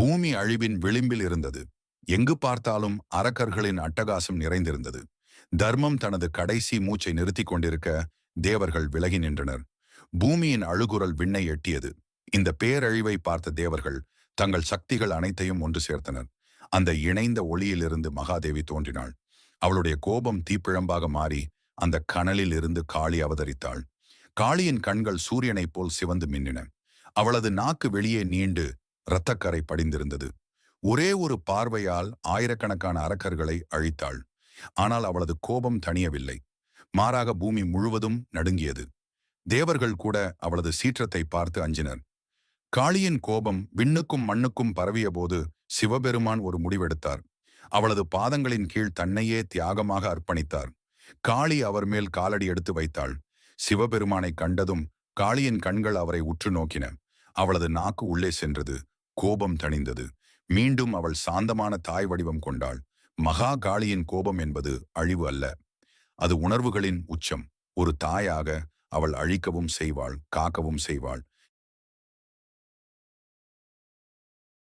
பூமி அழிவின் விளிம்பில் இருந்தது. எங்கு பார்த்தாலும் அரக்கர்களின் அட்டகாசம் நிறைந்திருந்தது. தர்மம் தனது கடைசி மூச்சை நிறுத்திக் கொண்டிருக்க தேவர்கள் விலகி நின்றனர். பூமியின் அழுகுரல் விண்ணை எட்டியது. இந்த பேரழிவை பார்த்த தேவர்கள் தங்கள் சக்திகள் அனைத்தையும் ஒன்று சேர்த்தனர். அந்த இணைந்த ஒளியிலிருந்து மகாதேவி தோன்றினாள். அவளுடைய கோபம் தீப்பிழம்பாக மாறி அந்த கனலில் இருந்து காளி அவதரித்தாள். காளியின் கண்கள் சூரியனைப் போல் சிவந்து மின்னின. அவளது நாக்கு வெளியே நீண்டு இரத்தக்கரை படிந்திருந்தது. ஒரே ஒரு பார்வையால் ஆயிரக்கணக்கான அரக்கர்களை அழித்தாள். ஆனால் அவளது கோபம் தணியவில்லை. மாறாக பூமி முழுவதும் நடுங்கியது. தேவர்கள் கூட அவளது சீற்றத்தை பார்த்து அஞ்சினர். காளியின் கோபம் விண்ணுக்கும் மண்ணுக்கும் பரவிய போது சிவபெருமான் ஒரு முடிவெடுத்தார். அவளது பாதங்களின் கீழ் தன்னையே தியாகமாக அர்ப்பணித்தார். காளி அவர் மேல் காலடி எடுத்து வைத்தாள். சிவபெருமானை கண்டதும் காளியின் கண்கள் அவரை உற்று நோக்கின. அவளது நாக்கு உள்ளே சென்றது. கோபம் தணிந்தது. மீண்டும் அவள் சாந்தமான தாய் வடிவம் கொண்டாள். மகா காளியின் கோபம் என்பது அழிவு அல்ல. அது உணர்வுகளின் உச்சம். ஒரு தாயாக அவள் அழிக்கவும் செய்வாள் காக்கவும் செய்வாள்.